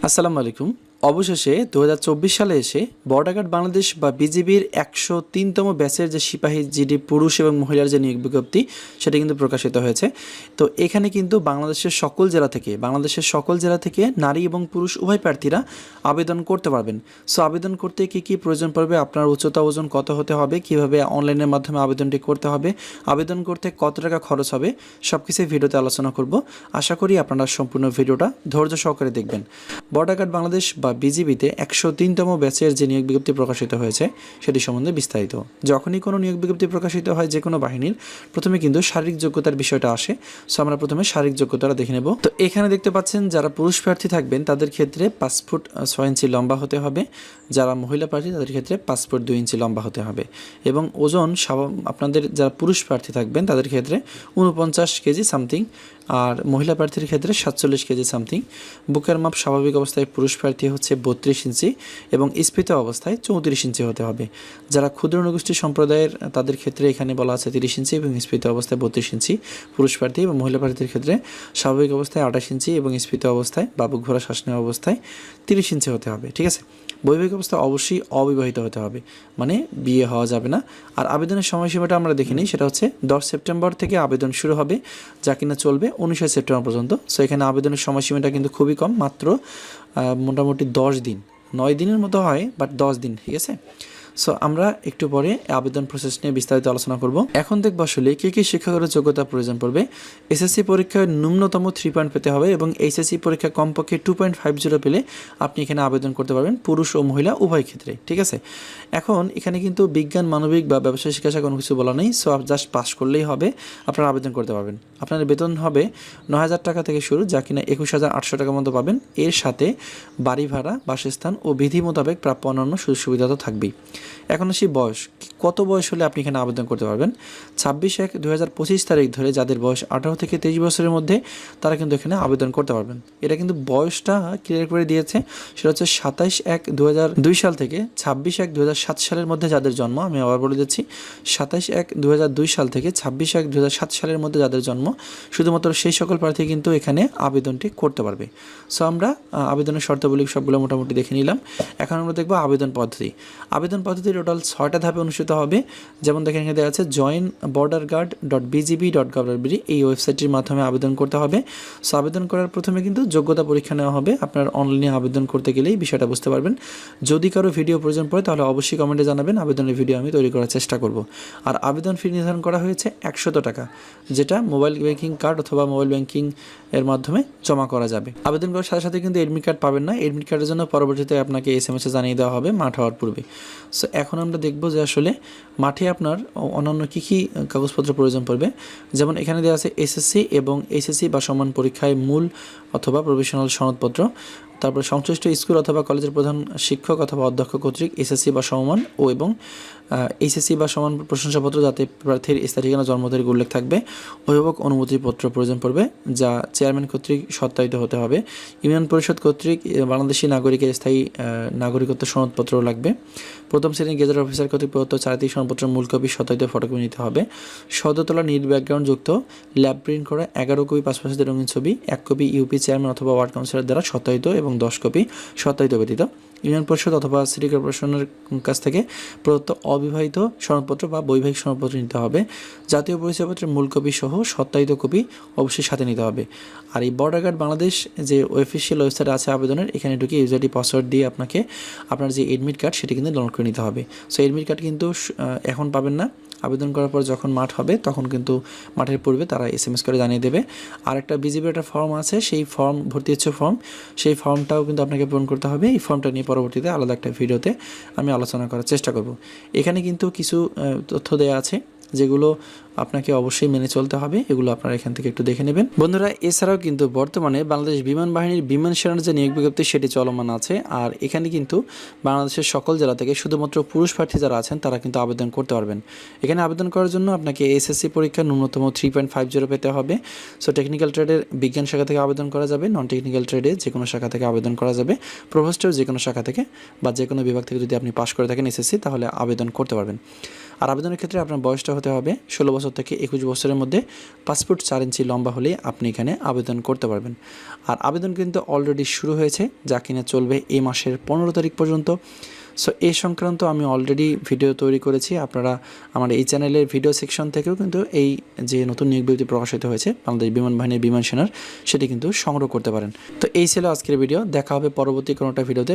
আসসালামু আলাইকুম অবশেষে দু হাজার চব্বিশ সালে এসে বর্ডার গার্ড বাংলাদেশ বা বিজিবির একশো তিনতম ব্যাচের যে সিপাহী, জিডি, পুরুষ এবং মহিলার যে নিয়োগ বিজ্ঞপ্তি, সেটা কিন্তু প্রকাশিত হয়েছে। তো এখানে কিন্তু বাংলাদেশের সকল জেলা থেকে, বাংলাদেশের সকল জেলা থেকে নারী এবং পুরুষ উভয় প্রার্থীরা আবেদন করতে পারবেন। সো আবেদন করতে কী কী প্রয়োজন পড়বে, আপনার উচ্চতা, ওজন কত হতে হবে, কীভাবে অনলাইনের মাধ্যমে আবেদনটি করতে হবে, আবেদন করতে কত টাকা খরচ হবে সব কিছুই ভিডিওতে আলোচনা করব। আশা করি আপনারা সম্পূর্ণ ভিডিওটা ধৈর্য সহকারে দেখবেন। বর্ডার গার্ড বাংলাদেশ বা বিজিবিতে একশো তিনতম ব্যাচের যে নিয়োগ বিজ্ঞপ্তি প্রকাশিত হয়েছে, সেটি সম্বন্ধে বিস্তারিত। যখনই কোনো নিয়োগ বিজ্ঞপ্তি প্রকাশিত হয় যে কোনো বাহিনীর, প্রথমে কিন্তু শারীরিক যোগ্যতার বিষয়টা আসে। সো আমরা প্রথমে শারীরিক যোগ্যতাটা দেখে নেব। তো এখানে দেখতে পাচ্ছেন, যারা পুরুষ প্রার্থী থাকবেন, তাদের ক্ষেত্রে পাঁচ ফুট ছয় ইঞ্চি লম্বা হতে হবে। যারা মহিলা প্রার্থী, তাদের ক্ষেত্রে পাঁচ ফুট দুই ইঞ্চি লম্বা হতে হবে। এবং ওজন আপনাদের যারা পুরুষ প্রার্থী থাকবেন, তাদের ক্ষেত্রে উনপঞ্চাশ কেজি সামথিং আর মহিলা প্রার্থীর ক্ষেত্রে সাতচল্লিশ কেজি সামথিং। বুকের মাপ স্বাভাবিক অবস্থায় পুরুষ প্রার্থী হচ্ছে বত্রিশ ইঞ্চি এবং স্ফীত অবস্থায় চৌত্রিশ ইঞ্চি হতে হবে। যারা ক্ষুদ্র নগোষ্ঠী সম্প্রদায়ের, তাদের ক্ষেত্রে এখানে বলা আছে তিরিশ ইঞ্চি এবং স্ফীত অবস্থায় বত্রিশ ইঞ্চি। পুরুষ প্রার্থী এবং মহিলা প্রার্থীর ক্ষেত্রে স্বাভাবিক অবস্থায় আঠাশ ইঞ্চি এবং স্ফীত অবস্থায় বা শ্বাস নেওয়া অবস্থায় তিরিশ ইঞ্চি হতে হবে, ঠিক আছে? বৈবাহিক অবস্থা অবশ্যই অবিবাহিত হতে হবে। মানে বিয়ে হওয়া যাবে না। আর আবেদনের সময়সীমাটা আমরা দেখে নিই, সেটা হচ্ছে দশ সেপ্টেম্বর থেকে আবেদন শুরু হবে, যা কিনা চলবে উনিশে সেপ্টেম্বর পর্যন্ত। সো এখানে আবেদনের সময়সীমাটা কিন্তু খুবই কম, মাত্র মোটামুটি দশ দিন। নয় দিনের মতো হয় বাট দশ দিন, ঠিক আছে? সো আমরা একটু পরে আবেদন প্রসেস নিয়ে বিস্তারিত আলোচনা করব। এখন দেখব আসলে কী কী শিক্ষাগত যোগ্যতা প্রয়োজন পড়বে। এসএসসি পরীক্ষায় ন্যূনতম থ্রি পয়েন্ট পেতে হবে এবং এইচএসসি পরীক্ষা কমপক্ষে টু পয়েন্ট ফাইভ জিরো পেলে আপনি এখানে আবেদন করতে পারবেন পুরুষ ও মহিলা উভয় ক্ষেত্রে, ঠিক আছে? এখন এখানে কিন্তু বিজ্ঞান, মানবিক বা ব্যবসায় শিক্ষা কোনো কিছু বলা নেই সো জাস্ট পাস করলেই হবে, আপনারা আবেদন করতে পারবেন। আপনার বেতন হবে ন হাজার টাকা থেকে শুরু, যা কিনা একুশ হাজার আটশো টাকার মতো পাবেন। এর সাথে বাড়ি ভাড়া, বাসস্থান ও বিধি মোতাবেক প্রাপ্য অন্যান্য সুযোগ সুবিধা তো থাকবেই। এখন আসি বয়স। কত বয়স হলে আপনি এখানে আবেদন করতে পারবেন? ছাব্বিশ এক দু তারিখ ধরে যাদের বয়স আঠারো থেকে তেইশ বছরের মধ্যে, তারা কিন্তু এখানে আবেদন করতে পারবেন। এটা কিন্তু বয়সটা ক্লিয়ার করে দিয়েছে। সেটা হচ্ছে সাতাইশ এক দু সাল থেকে, ছাব্বিশ এক দু সালের মধ্যে যাদের জন্ম, আমি আবার বলে দিচ্ছি, সাতাইশ এক দু সাল থেকে, ছাব্বিশ এক দু সালের মধ্যে যাদের জন্ম, শুধুমাত্র সেই সকল প্রার্থী কিন্তু এখানে আবেদনটি করতে পারবে। সো আমরা আবেদনের শর্তাবলী সবগুলো মোটামুটি দেখে নিলাম। এখন আমরা দেখব আবেদন পদ্ধতি। আবেদন পদ্ধতি টোটাল ছয়টা ধাপে অনুষ্ঠিত হবে। যেমন দেখেন এখানে দেওয়া আছে join border guard dot BGB dot government এই ওয়েবসাইটটির মাধ্যমে আবেদন করতে হবে। সো আবেদন করার প্রথমে কিন্তু যোগ্যতা পরীক্ষা নেওয়া হবে। আপনার অনলাইনে আবেদন করতে গেলেই বিষয়টা বুঝতে পারবেন। যদি কারও ভিডিও প্রয়োজন পড়ে, তাহলে অবশ্যই কমেন্টে জানাবেন। আবেদনের ভিডিও আমি তৈরি করার চেষ্টা করব। আর আবেদন ফি নির্ধারণ করা হয়েছে একশত টাকা, যেটা মোবাইল ব্যাংকিং কার্ড অথবা মোবাইল ব্যাংকিং এর মাধ্যমে জমা করা যাবে। আবেদন করার সাথে সাথে কিন্তু এডমিট কার্ড পাবেন না। এডমিট কার্ডের জন্য পরবর্তীতে আপনাকে এস এম এসে জানিয়ে দেওয়া হবে মাঠ হওয়ার পূর্বে। সো এখন আমরা দেখব যে আসলে মাঠে আপনার অন্যান্য কী কী কাগজপত্র প্রয়োজন পড়বে। যেমন এখানে দেওয়া আছে এসএসসি এবং এসএসসি বা সমান পরীক্ষায় মূল অথবা প্রফেশনাল সনদপত্র। তারপর সংশ্লিষ্ট স্কুল অথবা কলেজের প্রধান শিক্ষক অথবা অধ্যক্ষ কর্তৃক এসএসসি বা সমমান ও এবং এইচএসসি বা সমান প্রশংসাপত্র যাতে প্রার্থীর স্থায়ী ঠিকানা জন্ম তারিখ উল্লেখ থাকবে। অভিভাবক অনুমতিপত্র প্রয়োজন পড়বে, যা চেয়ারম্যান কর্তৃক সত্যায়িত হতে হবে। ইউনিয়ন পরিষদ কর্তৃক বাংলাদেশি নাগরিকের স্থায়ী নাগরিকত্ব সনদপত্র লাগবে। প্রথম শ্রেণির গেজেট অফিসার কর্তৃক প্রদত্ত চারিত্রিক সনদপত্রের মূল কপি, সত্যায়িত ফটোকপি নিতে হবে। সদতলা নীল ব্যাকগ্রাউন্ড যুক্ত ল্যাব প্রিন্ট করা, এগারো কপি পাসপোর্টের রঙিন ছবি, এক কপি ইউপি চেয়ারম্যান অথবা ওয়ার্ড কাউন্সিলর দ্বারা সত্যায়িত এবং দশ কপি সত্যায়িত ব্যতীত। ইউনিয়ন পরিষদ অথবা সিটি কর্পোরেশনের কাছ থেকে প্রদত্ত অবিবাহিত সনদপত্র বা বৈবাহিক সনদপত্র নিতে হবে। জাতীয় পরিচয়পত্রের মূল কপি সহ সত্যায়িত কপি অবশ্যই সাথে নিতে হবে। আর এই বর্ডার গার্ড বাংলাদেশ যে অফিসিয়াল ওয়েবসাইট আছে আবেদনের, এখানে ঢুকে ইউজারটি পাসওয়ার্ড দিয়ে আপনাকে আপনার যে এডমিট কার্ড সেটি কিন্তু ডাউনলোড করে নিতে হবে। সো এডমিট কার্ড কিন্তু এখন পাবেন না। আবেদন করার পর যখন মাঠ হবে, তখন কিন্তু মাঠের পূর্বে তারা এস এম এস করে জানিয়ে দেবে। আর একটা বিজেপির একটা ফর্ম আছে, সেই ফর্ম ভর্তি হচ্ছে ফর্ম সেই ফর্মটাও কিন্তু আপনাকে পূরণ করতে হবে। এই ফর্মটা নিয়ে পরবর্তীতে আলাদা একটা ভিডিওতে আমি আলোচনা করার চেষ্টা করব। এখানে কিন্তু কিছু তথ্য দেওয়া আছে, যেগুলো আপনাকে অবশ্যই মেনে চলতে হবে, এগুলো আপনারা এখান থেকে একটু দেখে নেবেন। বন্ধুরা, এছাড়াও কিন্তু বর্তমানে বাংলাদেশ বিমান বাহিনীর বিমান সেনার যে নিয়োগ বিজ্ঞপ্তি, সেটি চলমান আছে। আর এখানে কিন্তু বাংলাদেশের সকল জেলা থেকে শুধুমাত্র পুরুষ প্রার্থী যারা আছেন, তারা কিন্তু আবেদন করতে পারবেন। এখানে আবেদন করার জন্য আপনাকে এসএসসি পরীক্ষা ন্যূনতম থ্রি পয়েন্ট ফাইভ জিরো পেতে হবে। সো টেকনিক্যাল ট্রেডের বিজ্ঞান শাখা থেকে আবেদন করা যাবে নন টেকনিক্যাল ট্রেডে যে কোনো শাখা থেকে আবেদন করা যাবে। প্রভোস্টের যে কোনো শাখা থেকে বা যে কোনো বিভাগ থেকে যদি আপনি পাশ করে থাকেন এসএসসি, তাহলে আবেদন করতে পারবেন। আর আবেদনের ক্ষেত্রে আপনার বয়সটা হতে হবে ষোলো বছর থেকে একুশ বছরের মধ্যে পাসপোর্ট চার ইঞ্চি লম্বা হলে আপনি এখানে আবেদন করতে পারবেন। আর আবেদন কিন্তু অলরেডি শুরু হয়েছে, যা কিনা চলবে এই মাসের পনেরো তারিখ পর্যন্ত। সো এই সংক্রান্ত আমি অলরেডি ভিডিও তৈরি করেছি। আপনারা আমার এই চ্যানেলের ভিডিও সেকশন থেকেও কিন্তু এই যে নতুন নিয়োগ বিজ্ঞপ্তি প্রকাশিত হয়েছে, বাংলাদেশ বিমান বাহিনীর বিমান সেনার, সেটি কিন্তু সংগ্রহ করতে পারেন। তো, এই ছিল আজকের ভিডিও দেখা হবে পরবর্তী কোনোটা ভিডিওতে